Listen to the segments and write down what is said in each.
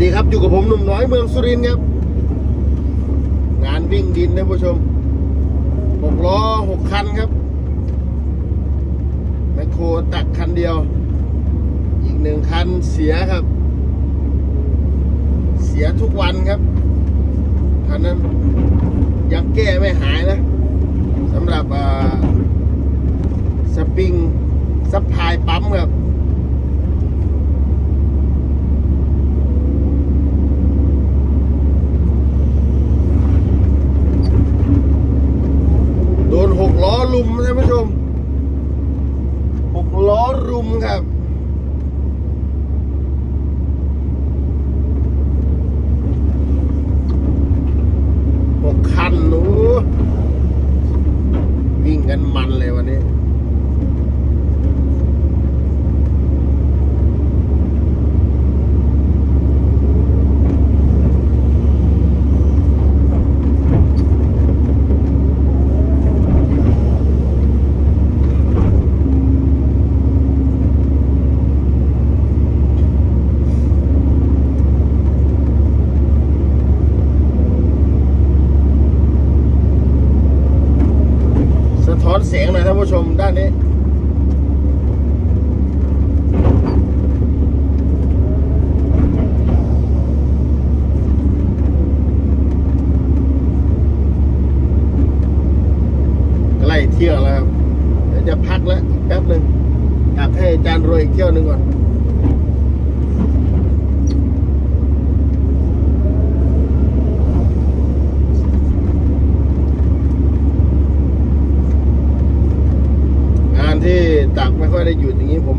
ดีครับอยู่กับผมหนุ่มน้อยเมืองสุรินทร์ครับ งานวิ่งดินนะผู้ชมหกล้อหกคันครับแมคโครตักคันเดียว อีกหนึ่งคันเสียครับ เสียทุกวันครับคันนั้นยังแก้ไม่หายนะสำหรับอ่าสปริงซัพพายปั๊มครับ โดนหกล้อลุมท่านผู้ชมหกล้อรุม ครับหกคันหนูวิ่งกันมันเลยวันนี้ อนเสียงหน่อยท่านผู้ชมด้านนี้ใกล้เที่ยวแล้วครับเดี๋ยวจะพักแล้วแป๊บหนึ่งอยากให้อาจารย์รวยอีกเที่ยวหนึ่งก่อน งานที่ตัก ไม่ค่อยได้หยุดอย่างนี้ผม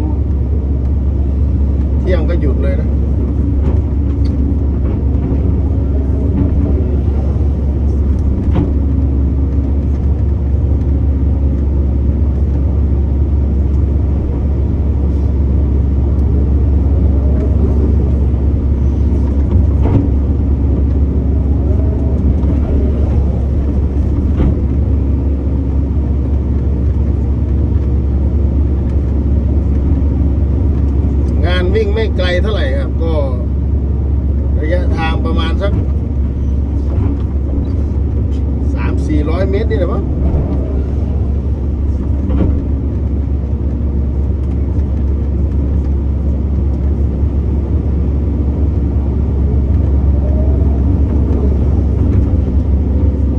เที่ยงก็หยุดเลยนะ วิ่งไม่ไกลเท่าไหร่ครับ ก็ระยะทางประมาณสักสามสี่ร้อยเมตรนี่แหละมั้ง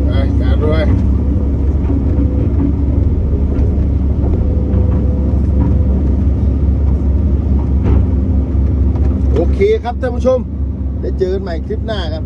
ไปจานด้วย โอ เคครับท่านผู้ชมได้เจอกันใหม่คลิปหน้าครับ